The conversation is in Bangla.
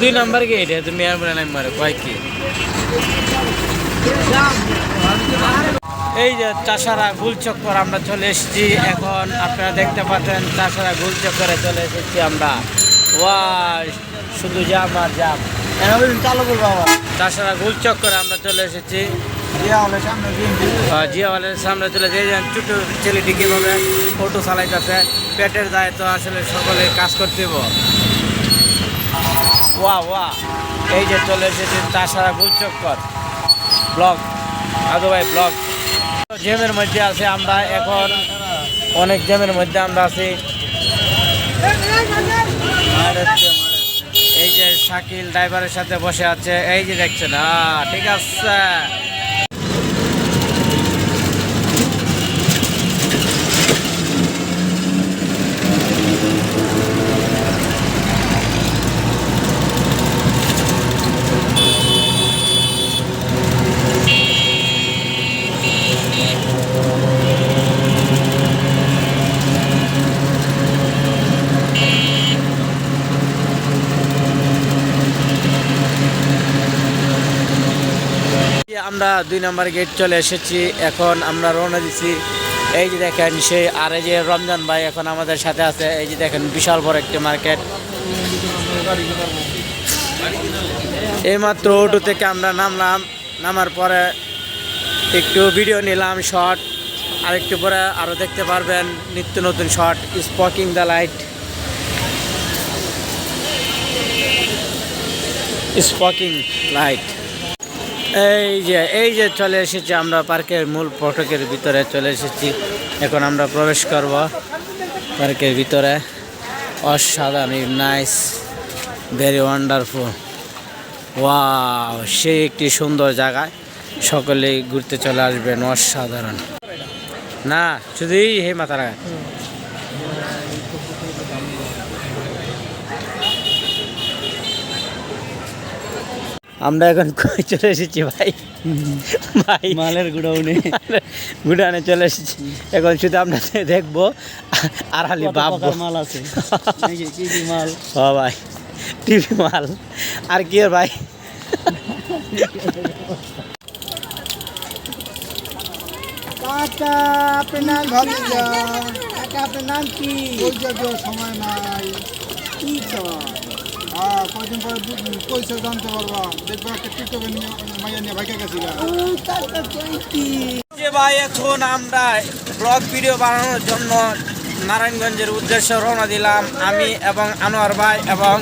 দুই নম্বর গেট তুমি নাম্বার এই যে চাষারা গুল চক্কর আমরা চলে এসেছি এখন আপনারা দেখতে পাচ্ছেন চাষারা গুল চক্করে চলে এসেছি আমরা। ওয়া শুধু জাম আর জাম। চালু করব চাষারা গুল চক্করে আমরা চলে এসেছি। জিয়াওয়ালের সামনে চলে যে ছোট ছেলেটি কীভাবে অটো চালাইতেছে, পেটের দায় তো আসলে সকলে কাজ করতে। ওয়া ওয়া, এই যে চলে এসেছে তাছাড়া গুলচক্কর ব্লক আদু ভাই ব্লক জ্যামের মধ্যে আছে আমরা, এখন অনেক জ্যামের মধ্যে আমরা আছি। এই যে শাকিল ড্রাইভারের সাথে বসে আছে, এই যে দেখছেন ঠিক আছে। আমরা দুই নম্বর গেট চলে এসেছি। এখন আমরা রওনা দিচ্ছি এই যে দেখেন, সেই আর এই যে রমজান ভাই এখন আমাদের সাথে আছে। এই যে দেখেন, বিশাল বড় একটি মার্কেট। এইমাত্র অটো থেকে আমরা নামলাম। নামার পরে একটু ভিডিও নিলাম শর্ট আর একটু পরে আরও দেখতে পারবেন, নিত্য নতুন short speaking the light speaking light এই যে এই যে চলে এসেছি আমরা পার্কের মূল ফটকের ভিতরে, চলে এসেছি। এখন আমরা প্রবেশ করব পার্কের ভিতরে। অসাধারণ নাইস ভেরি ওয়ান্ডারফুল ওয়াও সেই একটি সুন্দর জায়গায় সকলেই ঘুরতে চলে আসবেন, অসাধারণ। না শুধুই হে মাথা রাখা আমরা এখন কই চলে এসেছি ভাই? ভাই। মালের গুডাউনে। গুডাউনে চলে এসেছি। এখন শুধু আমরা দেখব আর খালি ভাববো। মাল আছে? কি কি মাল? ও ভাই টিভি মাল। আর কি আর ভাই? কাকা আপনার নাম ভাবিজা কাকা আপনার নাম কি সময় নাই। কি হ্যাঁ কয়দিন পরে পয়সা জানতে পারবা। দেখবা একটা টিকটকে নিয়ে মাইয়া নিয়ে ভাইকে গেছিলা। যে ভাই এখন আমরা ব্লগ ভিডিও বানানোর জন্য নারায়ণগঞ্জের উদ্দেশ্যে রওনা দিলাম। আমি এবং আনোয়ার ভাই এবং